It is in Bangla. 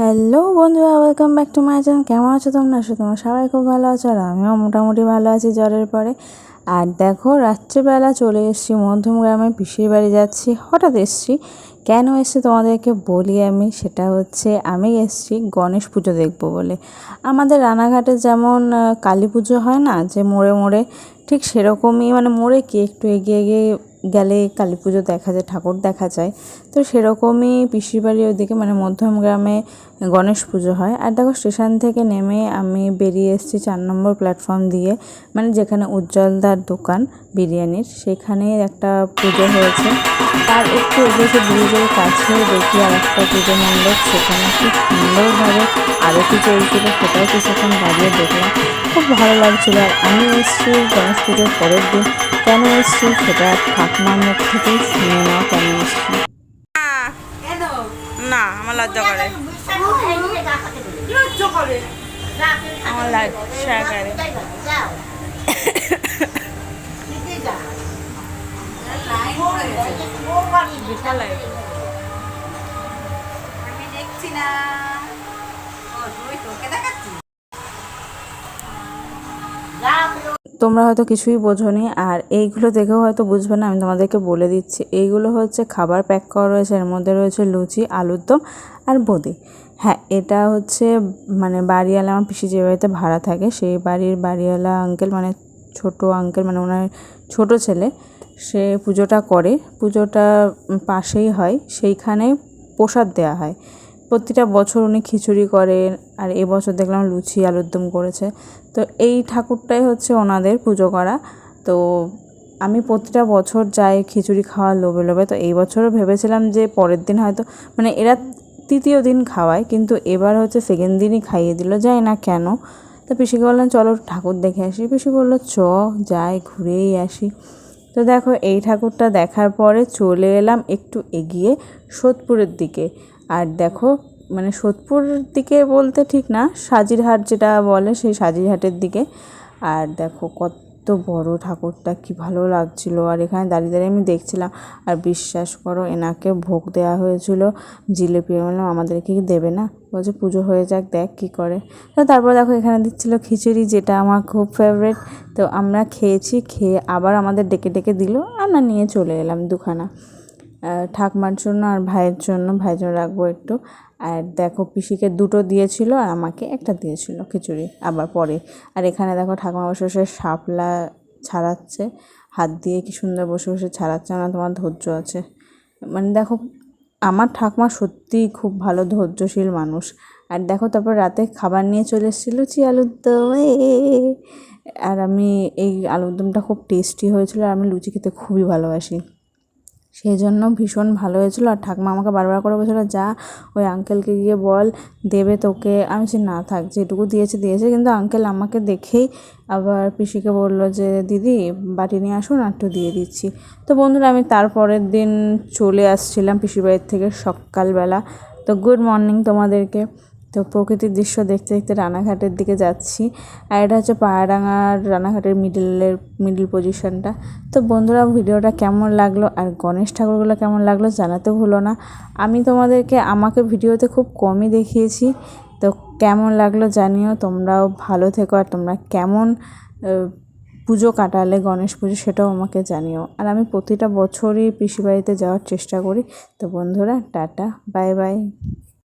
হ্যালো বন্ধুরা welcome back to my channel কেমন আছো তোমরা? আছো তোমরা সবাই খুব ভালো আছো আর আমিও মোটামুটি ভালো আছি জ্বরের পরে। আর দেখো, রাত্রেবেলা চলে এসেছি মধ্যম গ্রামে, পিসির বাড়ি যাচ্ছি, হঠাৎ এসেছি। কেন এসেছি তোমাদেরকে বলি আমি? সেটা হচ্ছে আমি এসেছি গণেশ পুজো দেখব বলে। আমাদের রানাঘাটে যেমন কালী পুজো হয় না, যে মোড়ে মোড়ে, ঠিক সেরকমই মানে মোড়ে কি একটু এগিয়ে এগিয়ে গেলে কালী পুজো দেখা যায়, ঠাকুর দেখা যায়। তো সেরকমই পিসির বাড়ি ওইদিকে মানে মধ্যম গ্রামে গণেশ পুজো হয়। আর দেখো স্টেশন থেকে নেমে আমি বেরিয়ে এসেছি চার নম্বর প্ল্যাটফর্ম দিয়ে মানে যেখানে উজ্জ্বলদার দোকান, বিরিয়ানির। সেখানে একটা পুজো হয়েছে। তার একটু এগিয়েছে ব্রিজের কাছে দেখি আর একটা পুজো মণ্ডপ। সেখানে খুব সুন্দরভাবে আরতি চলছিল, সেটাও কিছুক্ষণ দাঁড়িয়ে দেখলাম। খুব ভালো লাগছিল। আর আমি এসেছি গণেশ পুজোর পরের দিন। কেন এসেছি সেটা ঠাকুমার মুখ থেকেই শুনে নাও কেন এসেছি না আমার লজ্জা করে। আমার লজ্জা করে বিশাল লাগে তোমরা হয়তো কিছুই বোঝোনি, আর এইগুলো দেখেও হয়তো বুঝবে না, আমি তোমাদেরকে বলে দিচ্ছি। এইগুলো হচ্ছে খাবার প্যাক করা রয়েছে, এর মধ্যে রয়েছে লুচি, আলুর দম আর বোঁদে। হ্যাঁ এটা হচ্ছে মানে বাড়িওয়ালা আমার পিসি যে বাড়িতে ভাড়া থাকে, সেই বাড়ির বাড়িওয়ালা আঙ্কেল মানে ছোট আঙ্কেল মানে ওনার ছোট ছেলে, সে পুজোটা করে। পুজোটা পাশেই হয়, সেইখানে প্রসাদ দেওয়া হয়। প্রতিটা বছর উনি খিচুড়ি করেন, আর এবছর দেখলাম লুচি আলুর দম করেছে। তো এই ঠাকুরটাই হচ্ছে ওনাদের পুজো করা। তো আমি প্রতিটা বছর যাই খিচুড়ি খাওয়ার লোভে লোভে। তো এই বছরও ভেবেছিলাম যে পরের দিন হয়তো মানে এরা তৃতীয় দিন খাওয়ায়, কিন্তু এবার হচ্ছে সেকেন্ড দিনই খাইয়ে দিল, যাই না কেন। তো পিসিকে বললাম, চলো ঠাকুর দেখে আসি। পিসি বলল, চ, যাই, ঘুরেই আসি। তো দেখো, এই ঠাকুরটা দেখার পরে চলে এলাম একটু এগিয়ে সোদপুরের দিকে। আর দেখো মানে সোদপুর দিকে বলতে ঠিক না, সাজিরহাট যেটা বলে সেই সাজিরহাটের দিকে। আর দেখো, কত বড় ঠাকুরটা, কি ভালো লাগছিল। আর এখানে দাঁড়িয়ে দাঁড়িয়ে আমি দেখছিলাম, আর বিশ্বাস করো, এনাকে ভোগ দেওয়া হয়েছিল। জিলেপি বললাম আমাদেরকে কি দেবে না? বলছে, পুজো হয়ে যাক, দেখ কি করে। তো তারপর দেখো, এখানে দিচ্ছিল খিচুড়ি, যেটা আমার খুব ফেভারিট তো আমরা খেয়েছি, খেয়ে আবার আমাদের ডেকে ডেকে দিল, আমরা নিয়ে চলে এলাম দুখানা। ঠাকমার জন্য আর ভাইয়ের জন্য ভাইয়ের জন্য রাখব একটু। আর দেখো, পিসিকে দুটো দিয়েছিল আর আমাকে একটা দিয়েছিল খিচুড়ি আবার পরে। আর এখানে দেখো, ঠাকুমা বসে বসে শাপলা ছাড়াচ্ছে। হাত দিয়ে কি সুন্দর বসে বসে ছাড়াচ্ছে না তোমার ধৈর্য আছে। মানে দেখো, আমার ঠাকুমা সত্যিই খুব ভালো ধৈর্যশীল মানুষ। আর দেখো, তারপর রাতে খাবার নিয়ে চলে এসেছিল চি আলুর দম। আর আমি এই আলুর দমটা খুব টেস্টি হয়েছিল আর আমি লুচি খেতে খুবই ভালোবাসি। সেই জন্য ভীষণ ভালো হয়েছিল। আর ঠাকুমা আমাকে বারবার করে বলছিল, যা, ওই আঙ্কেলকে গিয়ে বল, দেবে তোকে। আমি সে না থাক, যেটুকু দিয়েছে দিয়েছে। কিন্তু আঙ্কেল আমাকে দেখেই আবার পিসিকে বলল যে, দিদি, বাটি নিয়ে আসুন একটু দিয়ে দিচ্ছি। তো বন্ধুরা, আমি তারপরের দিন চলে আসছিলাম পিসির বাড়ির থেকে সকালবেলা। তো গুড মর্নিং তোমাদেরকে। তো প্রকৃতির দৃশ্য দেখতে দেখতে রানাঘাটের দিকে যাচ্ছি। আর এটা হচ্ছে পাহাড়াঙ্গার রানাঘাটের মিডিলের মিডিল পজিশনটা তো বন্ধুরা, ভিডিওটা কেমন লাগল আর গণেশ ঠাকুরগুলো কেমন লাগল জানাতে ভুলো না। আমি তোমাদেরকে আমাকে ভিডিওতে খুব কমই দেখিয়েছি। তো কেমন লাগল জানিও, তোমরাও ভালো থেকো আর তোমরা কেমন পুজো কাটালে গণেশ পুজো সেটাও আমাকে জানিও। আর আমি প্রতিটা বছরই পিসি বাড়িতে যাওয়ার চেষ্টা করি। তো বন্ধুরা, টাটা, বাই বাই।